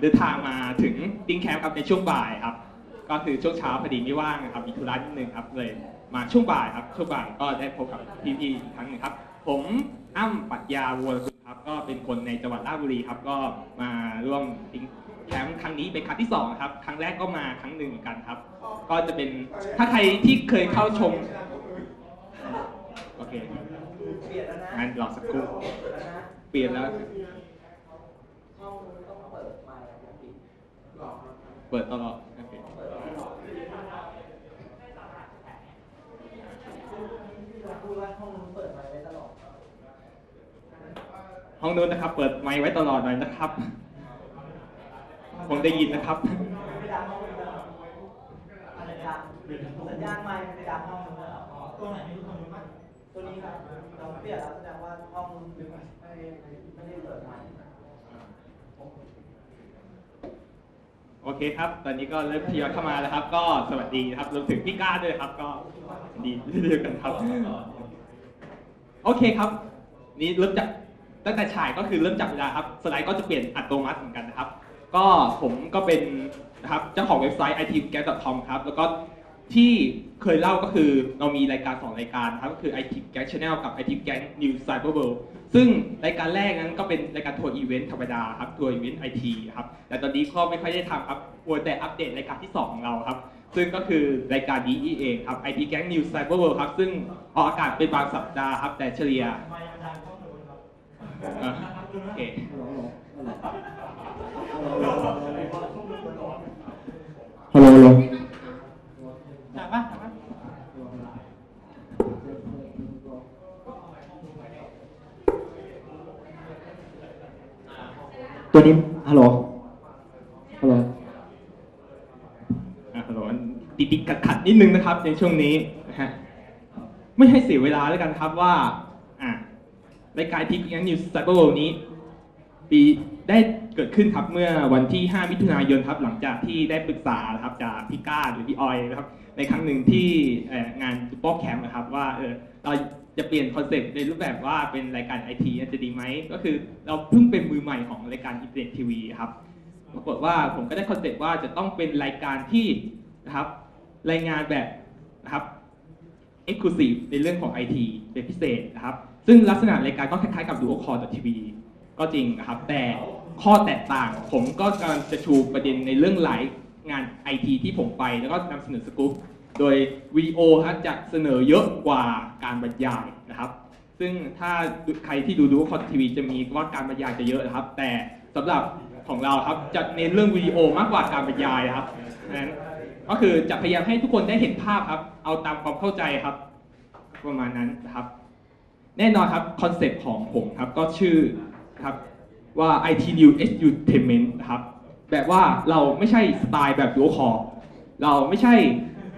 เดินทางมาถึงติ้งแคมป์ครับในช่วงบ่ายครับ ก็คือช่วงเช้าพอดีไม่ว่างนะครับมีธุระนิดนึงครับเลยมาช่วงบ่ายครับช่วงบ่ายก็ได้พบกับพี่ๆอีกครั้งหนึ่งครับ ผมอ้ำปรัชญาวัวสุขครับ ก็เป็นคนในจังหวัดราชบุรีครับ ก็มาร่วมติ้งแคมป์ครั้งนี้เป็นครั้งที่สองครับครั้งแรกก็มาครั้งหนึ่งเหมือนกันครับ ก็จะเป็นถ้าใครที่เคยเข้าชมโอเคเปลี่ยนแล้วนะงั้นรอสักครู่เปลี่ยนแล้วนะ เปลี่ยนแล้ว ห้องต้องเปิดไมค์แล้วปิด เปิดตลอดโอเคเปิดตลอดพูดว่าห้องนู้นเปิดไมค์ไว้ตลอดห้องนู้นนะครับ เปิดไมค์ไว้ตลอดหน่อยนะครับ ผมได้ยินนะครับไม่ดังห้องนู้นเหรออะไรดังสัญญาณไมค์มันจะดังห้องนู้นเหรอตัวไหนห้องนู้นตัวนี้ครับเราเปลี่ยนแล้วแสดงว่าห้องนู้นไม่ได้ไม่ได้เปิดไมค์ โอเคครับ ตอนนี้ก็เริ่มทยอยเข้ามาแล้วครับ ก็สวัสดีครับรวมถึงพี่ก้าด้วยครับ ก็ดีเดียวกันครับ โอเคครับ นี่เริ่มจากตั้งแต่ฉายก็คือเริ่มจับเวลาครับ สไลด์ก็จะเปลี่ยนอัตโนมัติเหมือนกันนะครับ ก็ผมก็เป็นนะครับเจ้าของเว็บไซต์ itgas.com ครับ แล้วก็ ที่เคยเล่าก็คือเรามีรายการสองรายการครับก็คือ IT Gang Channel กับ IT Gang News Cyber World ซึ่งรายการแรกนั้นก็เป็นรายการทัวร์อีเวนต์ธรรมดาครับทัวร์อีเวนต์ไอทีครับแต่ตอนนี้ก็ไม่ค่อยได้ทำครับมัวแต่อัปเดตรายการที่ 2 ของเราครับ ซึ่งก็คือรายการนี้เองครับ IT Gang News Cyber World ครับ ซึ่งออกอากาศเป็นบางสัปดาห์ครับ แต่เฉลี่ยเอ่อโอเค ฮัลโหลฮัลโหล ถามปะถามปะ ตัวนี้ฮัลโหลฮัลโหลฮัลโหลติดติดขัดขัดๆนิดนึงนะครับ ในช่วงนี้นะฮะไม่ให้เสียเวลาแล้วกันครับว่าอะรายการทีกันนิวส์ไซเบอร์นี้ ปีได้เกิดขึ้นครับเมื่อวันที่ 5 มิถุนายนครับ หลังจากที่ได้ปรึกษาครับจากพี่ก้าหรือพี่ออยนะครับ ในครั้งหนึ่งที่งานซูเปอร์แคมป์นะครับว่าเออเรา จะเปลี่ยนคอนเซ็ปต์ในรูปแบบว่าเป็นรายการไอทีจะดีไหมก็คือเราเพิ่งเป็นมือใหม่ของรายการอินเทอร์เน็ตทีวีครับปรากฏว่าผมก็ได้คอนเซ็ปต์ว่าจะต้องเป็นรายการที่นะครับรายงานแบบนะครับ Exclusive ในเรื่องของ IT เป็นพิเศษนะครับ ซึ่งลักษณะรายการก็คล้ายๆกับ Duo Call TV ก็จริงนะครับ แต่ข้อแตกต่างผมก็กำลังจะชูประเด็นในเรื่องหลายงาน IT ที่ผมไปแล้วก็นำเสนอสกู๊ป โดยวิดีโอฮะจะเสนอเยอะกว่าการบรรยายนะครับ ซึ่งถ้าใครที่ดูดูคอนทีวีจะมีว่าการบรรยายจะเยอะนะครับ แต่สำหรับของเราครับจะเน้นเรื่องวิดีโอมากกว่าการบรรยายนะครับนั้นก็คือจะพยายามให้ทุกคนได้เห็นภาพครับ เอาตามความเข้าใจครับ ประมาณนั้นนะครับ แน่นอนครับคอนเซ็ปต์ของผมครับก็ชื่อครับว่า IT New Edutainment นะครับ แบบว่าเราไม่ใช่สไตล์แบบดูคอเราไม่ใช่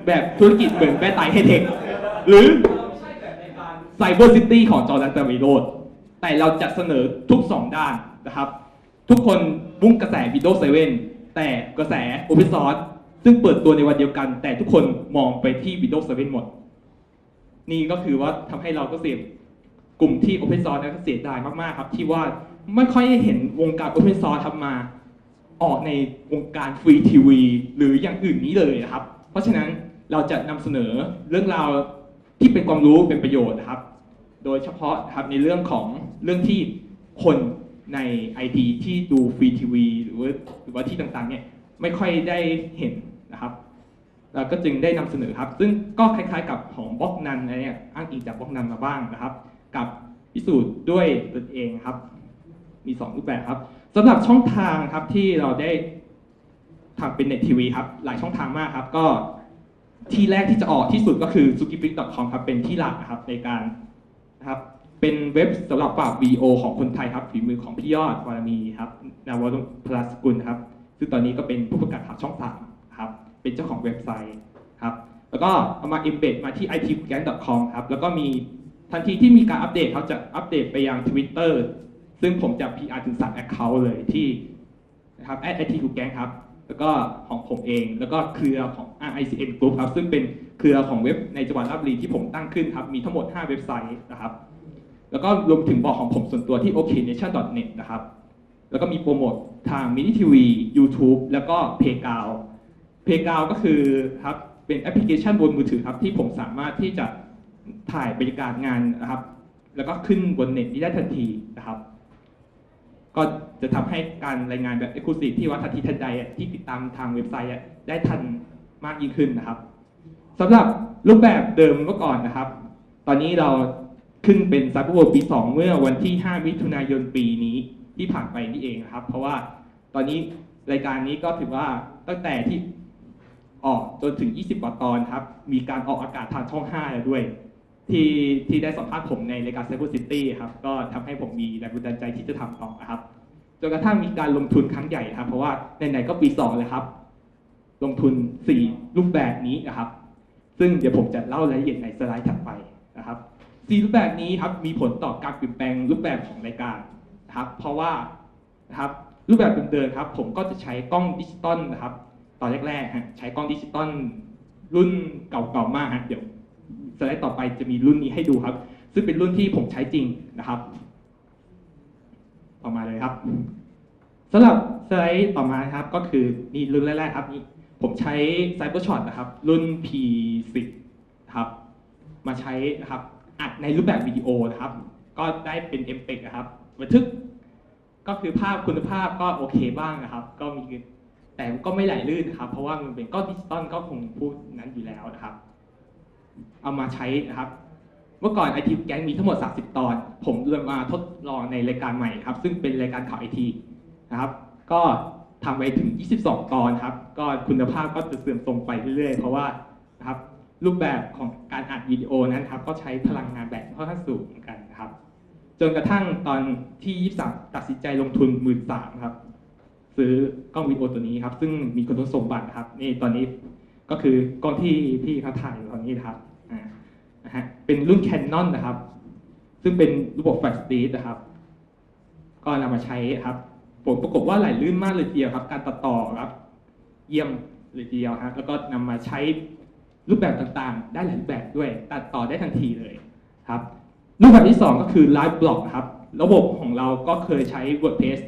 แบบธุรกิจเหมือนแม่ไตเฮเทคหรือไซเบอร์ซิตี้ของจอร์แดนเตอร์วิโรดแต่เราจะเสนอทุก 2 ด้านนะครับ ทุกคนมุ่งกระแส Windows 7 แต่กระแส Open Source ซึ่งเปิดตัวในวันเดียวกัน แต่ทุกคนมองไปที่ Windows 7 หมด นี่ก็คือว่าทำให้เราก็เสียกลุ่มที่ Open Source นะก็เสียดายมาก ๆ ครับ ที่ว่าไม่ค่อยได้เห็นวงการ Open Source ทำมาออกในวงการฟรีทีวีหรืออย่างอื่นนี้เลยนะครับ เพราะฉะนั้น เราจะนำเสนอเรื่องราวที่เป็นความรู้เป็นประโยชน์นะครับ โดยเฉพาะครับในเรื่องของเรื่องที่คนในไอทีที่ดูฟรีทีวีหรือว่าหรือว่าที่ต่างๆเนี่ยไม่ค่อยได้เห็นนะครับเราก็จึงได้นำเสนอครับ ซึ่งก็คล้ายๆ กับของบล็อกนันอะไรเนี่ยอ้างอิงจากบล็อกนันมาบ้างนะครับ กับพิสูจน์ด้วยตนเองครับ มี 2 รูปแบบครับสำหรับช่องทางครับที่เราได้ทำเป็นเน็ตทีวีครับ หลายช่องทางมากครับ ก็ ที่แรกที่จะออกที่สุดก็คือ s u k i p i c c o m ครับเป็นที่หลักนะครับในการนะครับเป็นเว็บสำหรับฝากวีโอของคนไทยครับฝีมือของพี่ยอดวรมีครับนาวรพลาสกุลครับซึ่งตอนนี้ก็เป็นผู้ประกาศข่าวช่องสามครับเป็นเจ้าของเว็บไซต์ครับแล้วก็เอามา embed มาที่ itgang.com ครับแล้วก็มีทันทีที่มีการอัปเดตเขาจะอัปเดตไปยัง Twitter ซึ่งผมจะ PR ถึง3 account เลยที่นะครับ @itgang ครับ แล้วก็ของผมเอง แล้วก็เครือของ RICN Group ครับ ซึ่งเป็นเครือของเว็บในจังหวัดราชบุรีที่ผมตั้งขึ้นครับ มีทั้งหมด 5 เว็บไซต์นะครับ แล้วก็รวมถึงบอกของผมส่วนตัวที่ oknation.net นะครับ แล้วก็มีโปรโมททางมินิทีวี YouTube แล้วก็เพกาวเพกาวก็คือครับเป็นแอปพลิเคชันบนมือถือครับที่ผมสามารถที่จะถ่ายบรรยากาศงานนะครับ แล้วก็ขึ้นบนเน็ตนี้ได้ทันทีนะครับ ก็จะทำให้การรายงานแบบ e x c l u s i v e ที่ว่าทันทีทันใดที่ติดตามทางเว็บไซต์ได้ทันมากยิ่งขึ้นนะครับสำหรับรูปแบบเดิมเมื่อก่อนนะครับ ตอนนี้เราขึ้นเป็น Cyber World ปี 2 เมื่อวันที่ 5 มิถุนายนปีนี้ที่ผ่านไปนี่เองนะครับ เพราะว่าตอนนี้รายการนี้ก็ถือว่าตั้งแต่ที่ออกจนถึง 20 กว่าตอนครับ มีการออกอากาศทางช่อง 5 แล้วด้วย ที่ที่ได้สัมภาษณ์ผมในรายการ Cyber City ครับก็ทำให้ผมมีแรงบันดาลใจที่จะทำต่อนะครับจนกระทั่งมีการลงทุนครั้งใหญ่ครับ เพราะว่าไหนๆก็ปี2แล้วครับ ลงทุน 4 รูปแบบนี้นะครับ ซึ่งเดี๋ยวผมจะเล่ารายละเอียดในสไลด์ถัดไปนะครับสี่รูปแบบนี้ครับมีผลต่อการเปลี่ยนแปลงรูปแบบของรายการนะครับเพราะว่านะครับรูปแบบเดิมๆครับ ผมก็จะใช้กล้องดิจิตอลนะครับ ตอนแรกๆใช้กล้องดิจิตอลรุ่นเก่าๆมากฮะเดี๋ยว สไลด์ต่อไปจะมีรุ่นนี้ให้ดูครับ ซึ่งเป็นรุ่นที่ผมใช้จริงนะครับต่อมาเลยครับสำหรับสไลด์ต่อมาครับก็คือนี่รุ่นแรกๆครับนี่ผมใช้ CyberShot นะครับ รุ่น P10 ครับมาใช้นะครับอัดในรูปแบบวิดีโอนะครับ ก็ได้เป็นเอ p เ c นะครับบันทึกก็คือภาพคุณภาพก็โอเคบ้างนะครับ ก็มีแต่ก็ไม่ไหลลื่นนะครับ เพราะว่ามันเป็นก้อนดิจิตอลก็คงพูดนั้นอยู่แล้วนะครับ เอามาใช้นะครับ เมื่อก่อนไอทีแก๊งมีทั้งหมด 30 ตอน ผมเริ่มมาทดลองในรายการใหม่ครับ ซึ่งเป็นรายการข่าวไอทีนะครับ ก็ทำไปถึง 22 ตอนครับ ก็คุณภาพก็จะเสื่อมทรงไปเรื่อยๆ เพราะว่านะครับรูปแบบของการอัดวิดีโอนั้นครับก็ใช้พลังงานแบตค่อนข้างสูงเหมือนกันนะครับ จนกระทั่งตอนที่ 23 ตัดสินใจลงทุน1 3ื่นสามครับ ซื้อกล้องวิดีโอตัวนี้ครับ ซึ่งมีคุณสมบัติครับ นี่ตอนนี้ก็คือกล้องที่พี่เขาถ่ายตอนนี้ครับ นะฮะเป็นรุ่น Canon นะครับ ซึ่งเป็นระบบแฟลชดีนะครับ ก็นำมาใช้ครับ ผลปรากฏว่าไหลลื่นมากเลยทีเดียวครับ การตัดต่อครับ เยี่ยมเลยทีเดียวครับแล้วก็นำมาใช้รูปแบบต่างๆ ได้หลายแบบด้วย ตัดต่อได้ทันทีเลยครับ รูปแบบที่ 2 ก็คือ Live Block ครับ ระบบของเราก็เคยใช้ WordPress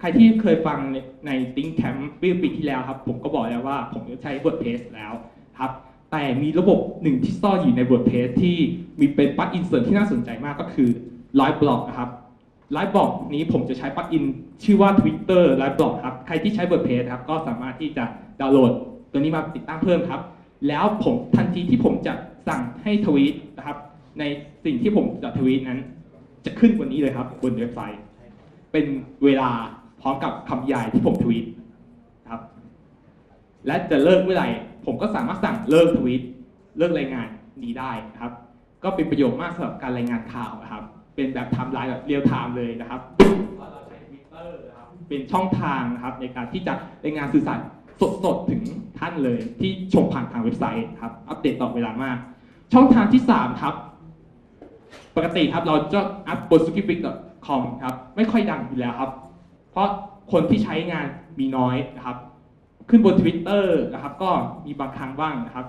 ใครที่เคยฟังในใน Think Camp ปีที่แล้วครับ ผมก็บอกแล้วว่าผมจะใช้ WordPress แล้วครับ แต่มีระบบหนึ่งที่ซ่อนอยู่ใน WordPress ที่มีเป็นปลั๊กอินเสิร์ตที่น่าสนใจมากก็คือ Live Block นะครับ Live Block นี้ผมจะใช้ปลั๊กอินชื่อว่า Twitter Live Block ครับ ใครที่ใช้ WordPress ครับก็สามารถที่จะดาวน์โหลด ตัวนี้มาติดตั้งเพิ่มครับ แล้วผมทันทีที่ผมจะสั่งให้ทวีตนะครับ ในสิ่งที่ผมจะทวีตนั้น จะขึ้นบนนี้เลยครับบนเว็บไซต์ เป็นเวลาพร้อมกับคำยายที่ผมทวีต และจะเลิกเมื่อไหร่ ผมก็สามารถสั่งเลิกทวีตเลิกรายงานนี้ได้นะครับ ก็เป็นประโยชน์มากสำหรับการรายงานข่าวนะครับ เป็นแบบไทม์ไลน์แบบเรียลไทม์เลยนะครับเราใช้ Twitter นะครับเป็นช่องทางนะครับในการที่จะรายงานสื่อสารสดๆถึงท่านเลย ที่ชมผ่านทางเว็บไซต์ครับ อัปเดตต่อเวลามาก ช่องทางที่3ครับปกติครับเราจะอัพบน s k i p i c c o m ครับไม่ค่อยดังอยู่แล้วครับ เพราะคนที่ใช้งานมีน้อยนะครับ ขึ้นบน Twitter นะครับ ก็มีบางครั้งบ้างนะครับ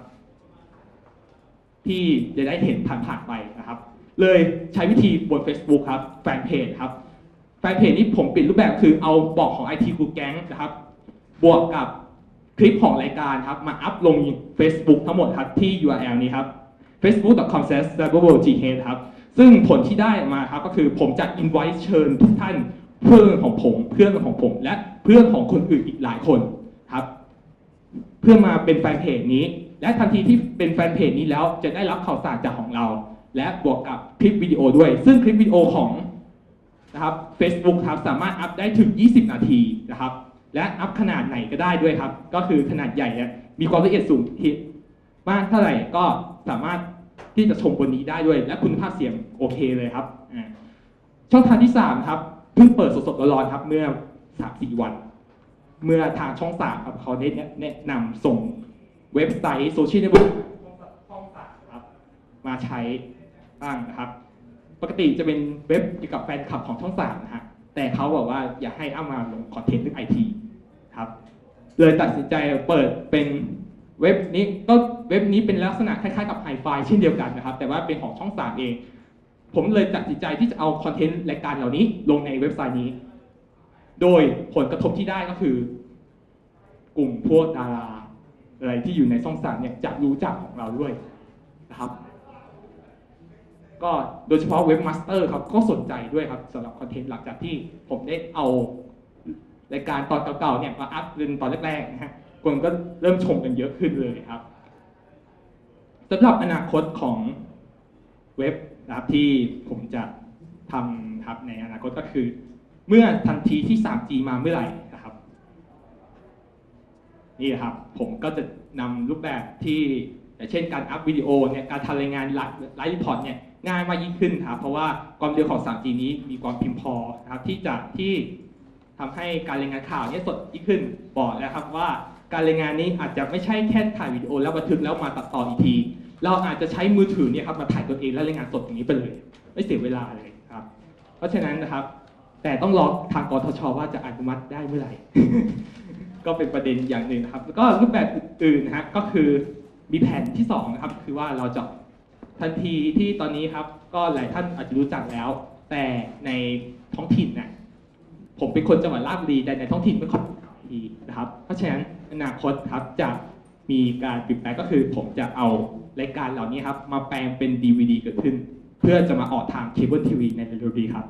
ที่จะได้เห็นผ่านๆไปนะครับ เลยใช้วิธีบน Facebook ครับแฟนเพจครับแฟนเพจนี้ผมปลี่ยนรูปแบบคือเอาบอกของ IT ครูแก๊งนะครับ บวกกับคลิปของรายการครับ มาอัพลง Facebook ทั้งหมดครับที่ URL นี้ครับ facebook.com/cyberworldgh ครับ ซึ่งผลที่ได้มาครับก็คือผมจะ invite เชิญทุกท่านเพื่อนของผมเพื่อนของผม และเพื่อนของคนอื่นอีกหลายคน เพื่อมาเป็นแฟนเพจนี้ และทันทีที่เป็นแฟนเพจนี้แล้วจะได้รับข่าวสารจากของเรา และบวกกับคลิปวิดีโอด้วย ซึ่งคลิปวิดีโอของนะครับ Facebook ครับสามารถอัพได้ถึง 20 นาทีนะครับ และอัพขนาดไหนก็ได้ด้วยครับ ก็คือขนาดใหญ่เนี่ยมีความละเอียดสูงที่มากเท่าไหร่ก็สามารถที่จะชมบนนี้ได้ด้วย และคุณภาพเสียงโอเคเลยครับอ่าช่องทางที่สามครับ เพิ่งเปิดสดๆร้อนๆครับเมื่อสามสี่วัน เมื่อทางช่องสามครับเขาได้แนะนำส่งเว็บไซต์โซเชียลเน็ตเวิร์กช่องสามครับมาใช้บ้างนะครับ ปกติจะเป็นเว็บเกี่ยวกับแฟนคลับของช่องสามนะฮะแต่เขาบอกว่าอยากให้เอามาลงคอนเทนต์เรื่องไอทีครับเลยตัดสินใจเปิดเป็นเว็บนี้ก็เว็บนี้เป็นลักษณะคล้ายๆกับไฮไฟเช่นเดียวกันนะครับ แต่ว่าเป็นของช่องสามเอง ผมเลยตัดสินใจที่จะเอาคอนเทนต์รายการเหล่านี้ลงในเว็บไซต์นี้ โดยผลกระทบที่ได้ก็คือ กลุ่มพวกดาราอะไรที่อยู่ในช่องสามเนี่ยจะรู้จักของเราด้วยนะครับ ก็โดยเฉพาะเว็บมาสเตอร์ครับก็สนใจด้วยครับสำหรับคอนเทนต์หลังจากที่ผมได้เอารายการตอนเก่าๆเนี่ยมาอัพเป็นตอนแรกๆนะฮะคนก็เริ่มชมกันเยอะขึ้นเลยครับสำหรับอนาคตของเว็บนะครับที่ผมจะทำครับในอนาคตก็คือ เมื่อทันทีที่ 3G มาเมื่อไหร่นะครับนี่ครับผมก็จะนำรูปแบบที่อย่างเช่นการอัพวิดีโอเนี่ยการทำรายงานไลฟ์ไรีพอร์ตเนี่ยง่ายมากยิ่งขึ้นครับเพราะว่าความเร็วของ 3G นี้มีความเพิมพ์พอนะครับที่จะที่ทำให้การรายงานข่าวเนี่ยสดยิ่งขึ้นบอกแล้วครับว่าการรายงานนี้อาจจะไม่ใช่แค่ถ่ายวิดีโอแล้วบันทึกแล้วมาตัดต่ออีกที เราอาจจะใช้มือถือเนี่ยครับมาถ่ายตัวเองแล้วรายงานสดอย่างนี้ไปเลย ไม่เสียเวลาเลยครับ เพราะฉะนั้นนะครับ แต่ต้องรอทางกทชว่าจะอนุมัติได้เมื่อไหร่ ก็เป็นประเด็นอย่างหนึ่งนะครับ แล้วก็รูปแบบอื่นๆนะฮะก็คือมีแผนที่สองนะครับคือว่าเราจะทันทีที่ตอนนี้ครับ ก็หลายท่านอาจจะรู้จักแล้ว แต่ในท้องถิ่นน่ะผมเป็นคนจังหวัดราชบุรีแต่ในท้องถิ่นไม่ค่อยดีนะครับ เพราะฉะนั้นอนาคตครับจะมีการเปลี่ยนแปลงก็คือผมจะเอารายการเหล่านี้ครับ มาแปลงเป็น DVD เกิดขึ้น เพื่อจะมาออกทางเคเบิลทีวีในเร็วๆนี้ครับ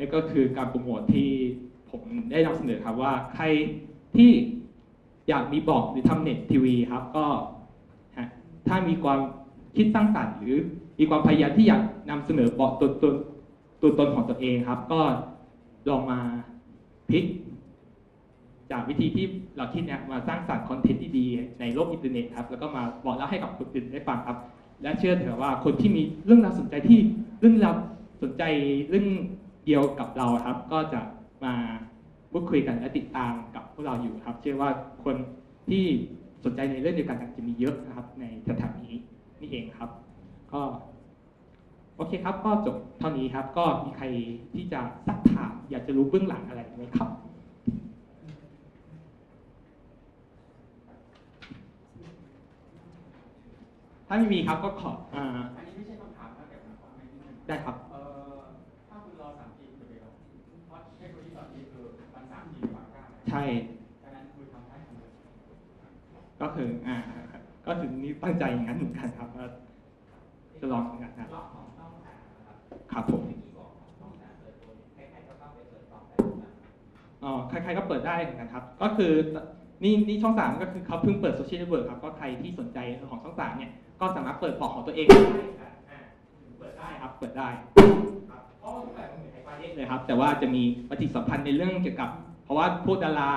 นี่ก็คือการโปรโมทที่ผมได้นำเสนอครับว่าใครที่อยากมีบอกหรือทำเน็ตทีวีครับก็ถ้ามีความคิดสร้างสรรค์หรือมีความพยายามที่อยากนำเสนอบอกตัวตนตัวตนของตัวเองครับ ก็ลองมาพลิก จากวิธีที่เราคิดเนี่ยมาสร้างสรรค์คอนเทนต์ที่ดีในโลกอินเทอร์เน็ตครับแล้วก็มาบอกเล่าให้กับคนอื่นได้ฟังครับ และเชื่อเถอะว่าคนที่มีเรื่องราวสนใจที่เรื่องราวสนใจเรื่อง เดียวกับเราครับ ก็จะมาพูดคุยกันและติดตามกับพวกเราอยู่ครับ เชื่อว่าคนที่สนใจในเรื่องเดียวกันจะมีเยอะนะครับ ในสถานนี้นี่เองครับ ก็โอเคครับ ก็จบเท่านี้ครับ ก็มีใครที่จะซักถาม อยากจะรู้เบื้องหลังอะไรไหมครับถ้าไม่มีครับก็ขออ่าอันนี้ไม่ใช่คำถามนะแต่ผมขอให้นิดนึงได้ครับ ใช่ดังนั้นคุณทำได้ทำเลยก็คืออ่าก็ถึงนี้ตั้งใจอย่างนั้นเหมือนกันครับว่าจะลองอย่างนั้นครับรอบของช่องสามนะครับครับผมที่บอกของช่องสามเปิดตัวใครๆก็เข้าไปเปิดต่อได้นะอ๋อใครๆก็เปิดได้เหมือนกันครับ ก็คือนี่นี่ช่องสามก็คือเขาเพิ่งเปิดโซเชียลเน็ตเวิร์กครับก็ใครที่สนใจของช่องสามเนี่ยก็สามารถเปิดบอกของตัวเองได้ครับอ่าเปิดได้ครับเปิดได้ครับเพราะว่าทุกแบบมันเหมือนไอไฟเเลยครับ แต่ว่าจะมีปฏิสัมพันธ์ในเรื่องเกี่ยวกับเพ ราะว่าพวกดารา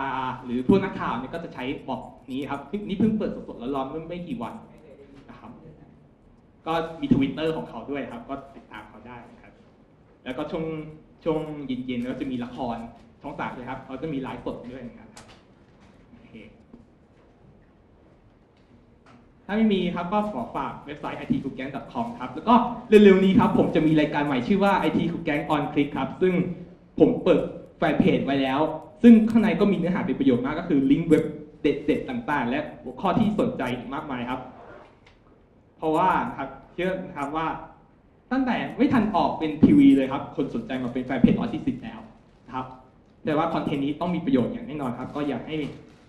หรือพวกนักข่าวเนี่ยก็จะใช้บอกนี้ครับนี่เพิ่งเปิดสดๆร้อนๆเมื่อไม่กี่วันนะครับ ก็มีทวิตเตอร์ของเขาด้วยครับ ก็ติดตามเขาได้ครับ แล้วก็ช่วงช่วงเย็นๆก็จะมีละครช่องสามเลยครับเขาจะมีไลฟ์สดด้วยนะครับถ้าไม่มีครับก็ขอฝากเว็บไซต์ it c o o k g a n g com ครับ แล้วก็เร็วๆนี้ครับ ผมจะมีรายการใหม่ชื่อว่า it c o o k g a n g on click ครับ ซึ่งผมเปิดแฟนเพจไว้แล้ว ซึ่งข้างในก็มีเนื้อหาเป็นประโยชน์มากก็คือลิงก์เว็บเด็ดๆต่างๆ และหัวข้อที่สนใจมากมายครับ เพราะว่าครับเชื่อนะครับว่าตั้งแต่ไม่ทันออกเป็นทีวีเลยครับ คนสนใจมาเป็นแฟนเพจออทิสติกแล้วนะครับ แต่ว่าคอนเทนต์นี้ต้องมีประโยชน์อย่างแน่นอนครับ ก็อยากให้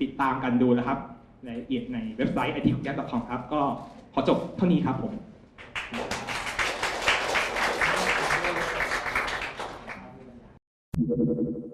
ติดตามกันดูนะครับรายละเอียดในเว็บไซต์ i t c o m ครับ ก็ขอจบเท่านี้ครับผมเ